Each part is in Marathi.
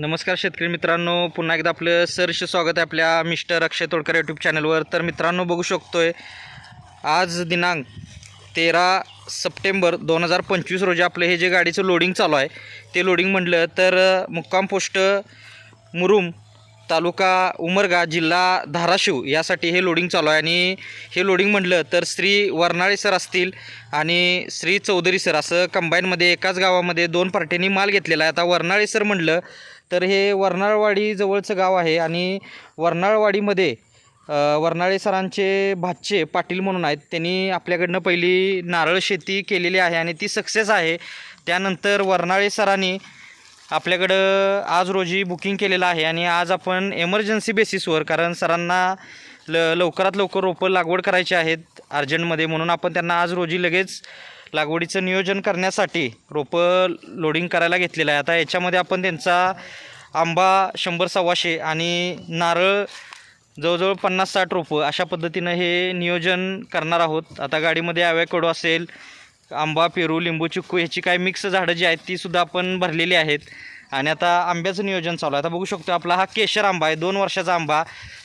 नमस्कार शेतकरी मित्रांनो पुन्हा एकदा आपलं सरसे स्वागत आहे आपल्या मिस्टर अक्षय तोडकर यूट्यूब चॅनलवर तर मित्रांनो बघू शकतोय आज दिनांक तेरा सप्टेंबर दोन हजार पंचवीस रोजी आपलं हे जे गाडीचं लोडिंग चालू आहे ते लोडिंग म्हटलं तर मुक्काम पोस्ट मुरुम तालुका उमरगा जिल्हा धाराशिव यासाठी हे लोडिंग चालू आहे. आणि हे लोडिंग म्हटलं तर श्री वर्नाळे सर असतील आणि श्री चौधरी सर असं कंबाईनमध्ये एकाच गावामध्ये दोन पार्ट्यांनी माल घेतलेला आहे. आता वर्नाळे सर म्हटलं तर हे वर्नाळवाडीजवळचं गाव आहे आणि वर्नाळवाडीमध्ये वर्नाळे सरांचे भाचे पाटील म्हणून आहेत. त्यांनी आपल्याकडनं पहिली नारळ शेती केलेली आहे आणि ती सक्सेस आहे. त्यानंतर वर्नाळे सरांनी आपल्याकडं आज रोजी बुकिंग केलेलं आहे आणि आज आपण एमर्जन्सी बेसिसवर कारण सरांना ल लवकरात लवकर रोपं लागवड करायची आहेत अर्जंटमध्ये म्हणून आपण त्यांना आज रोजी लगेच लागवडीचं नियोजन करण्यासाठी रोपं लोडिंग करायला घेतलेलं आहे. आता याच्यामध्ये आपण त्यांचा आंबा शंभर सव्वाशे आणि नारळ जवळजवळ पन्नास साठ रोपं अशा पद्धतीनं हे नियोजन करणार आहोत. आता गाडीमध्ये ॲवॅकडो असेल आंबा पेरू लिंबू चिक्कू ह्याची काही मिक्स झाडं जी आहेत तीसुद्धा आपण भरलेली आहेत. आणि आता आंब्याचं नियोजन चालू आहे. आता बघू शकतो आपला हा केशर आंबा आहे. दोन वर्षाचा आंबा.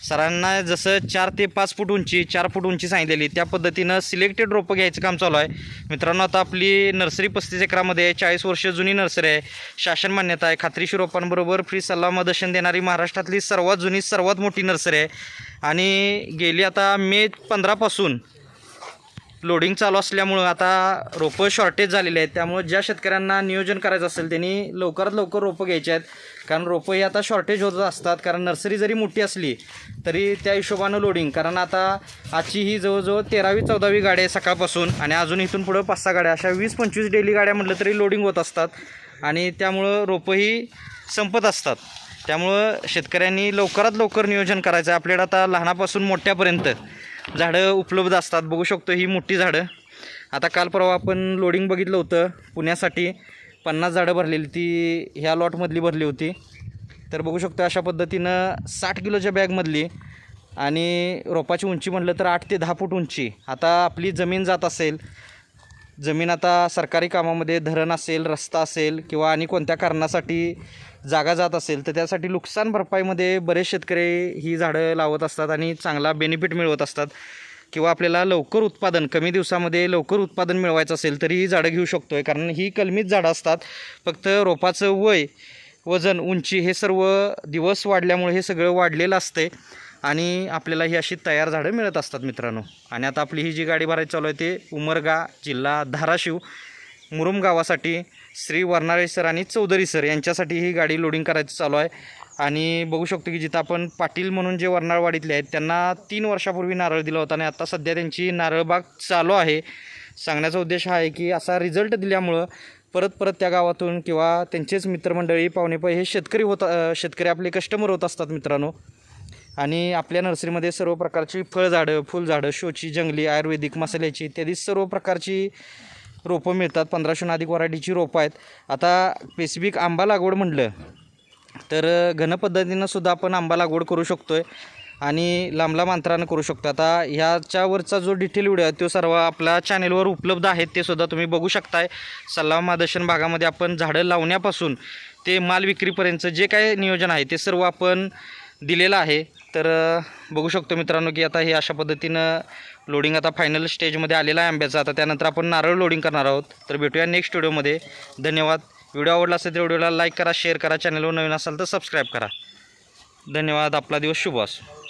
सरांना जसं चार ते पाच फूट उंची चार फूट उंची सांगितलेली त्या पद्धतीनं सिलेक्टेड रोपं घ्यायचं काम चालू आहे. मित्रांनो आता आपली नर्सरी पस्तीस एकरामध्ये चाळीस वर्ष जुनी नर्सरी आहे. शासन मान्यता आहे. खात्रीशी रोपांबरोबर फ्री सल्ला मदर्शन देणारी महाराष्ट्रातली सर्वात जुनी सर्वात मोठी नर्सरी आहे. आणि गेली आता मे पंधरापासून लोडिंग चालू असल्यामुळं आता रोपं शॉर्टेज झालेले आहेत. त्यामुळं ज्या शेतकऱ्यांना नियोजन करायचं असेल त्यांनी लवकरात लवकर रोपं घ्यायचे आहेत. कारण रोपं ही आता शॉर्टेज होत असतात. कारण नर्सरी जरी मोठी असली तरी त्या हिशोबानं लोडिंग कारण आता आजची ही जवळजवळ तेरावी चौदावी गाडी आहे सकाळपासून. आणि अजून इथून पुढं पाच सहा गाड्या. अशा वीस पंचवीस डेली गाड्या म्हटलं तरी लोडिंग होत असतात. आणि त्यामुळं रोपंही संपत असतात. त्यामुळं शेतकऱ्यांनी लवकरात लवकर नियोजन करायचं आहे. आपल्याकडं आता लहानापासून मोठ्यापर्यंत. झाडं उपलब्ध असतात. बघू शकतो ही मोठी झाडं. आता काल परवा आपण लोडिंग बघितलं होतं. पुण्यासाठी पन्नास झाडं भरलेली ती ह्या लॉटमधली भरली होती. तर बघू शकतो अशा पद्धतीनं साठ किलोच्या बॅगमधली आणि रोपाची उंची म्हटलं तर आठ ते दहा फूट उंची. आता आपली जमीन जात असेल जमीन आता सरकारी कामामध्ये धरण असेल रस्ता असेल किंवा आणि कोणत्या कारणासाठी जागा जात असेल तर त्यासाठी नुकसान भरपाईमध्ये बरेच शेतकरी ही झाडं लावत असतात आणि चांगला बेनिफिट मिळवत असतात. किंवा आपल्याला लवकर उत्पादन कमी दिवसामध्ये लवकर उत्पादन मिळवायचं असेल तरी ही झाडं घेऊ शकतो आहे कारण ही कलमीच झाडं असतात फक्त रोपाचं वय वजन उंची हे सर्व दिवस वाढल्यामुळे हे सगळं वाढलेलं असते. आणि आपल्याला ही अशी तयार झाडं मिळत असतात मित्रांनो. आणि आता आपली ही जी गाडी भरायची चालू आहे ते उमरगा जिल्हा धाराशिव मुरुम गावासाठी श्री वर्नाळे सर आणि चौधरी सर यांच्यासाठी ही गाडी लोडिंग करायचं चालू आहे. आणि बघू शकतो की जिथं आपण पाटील म्हणून जे वर्नाळवाडीतले आहेत त्यांना तीन वर्षापूर्वी नारळ दिला होता आणि आता सध्या त्यांची नारळबाग चालू आहे. सांगण्याचा उद्देश हा आहे की असा रिझल्ट दिल्यामुळं परत परत त्या गावातून किंवा त्यांचेच मित्रमंडळी पाहुणे हे शेतकरी होत शेतकरी आपले कस्टमर होत असतात मित्रांनो. आणि आपल्या नर्सरीमध्ये सर्व प्रकारची फळझाडं फुलझाडं शोची जंगली आयुर्वेदिक मसाल्याची इत्यादी सर्व प्रकारची रोपं मिळतात. पंधराशेहून अधिक व्हरायटीची रोपं आहेत. आता स्पेसिफिक आंबा लागवड म्हटलं तर घन पद्धतीनं सुद्धा आपण आंबा लागवड करू शकतो आहे आणि लांब लांब अंतरानं करू शकतो आता ह्याच्यावरचा जो डिटेल व्हिडिओ आहे तो सर्व आपल्या चॅनेलवर उपलब्ध आहेत ते सुद्धा तुम्ही बघू शकताय. सल्ला मार्गदर्शन भागामध्ये आपण झाडं लावण्यापासून ते माल विक्रीपर्यंतचं जे काय नियोजन आहे ते सर्व आपण दिलेलं आहे. तर बघू शकतो मित्रांनो की आता हे अशा पद्धतीनं लोडिंग आता फायनल स्टेजमध्ये आलेलं आहे आंब्याचं. आता त्यानंतर आपण नारळ लोडिंग करणार आहोत. तर भेटूया नेक्स्ट व्हिडिओमध्ये धन्यवाद. व्हिडिओ आवडला असेल तर व्हिडिओला लाईक करा शेअर करा चॅनलवर नवीन असाल तर सबस्क्राईब करा. धन्यवाद. आपला दिवस शुभ असो.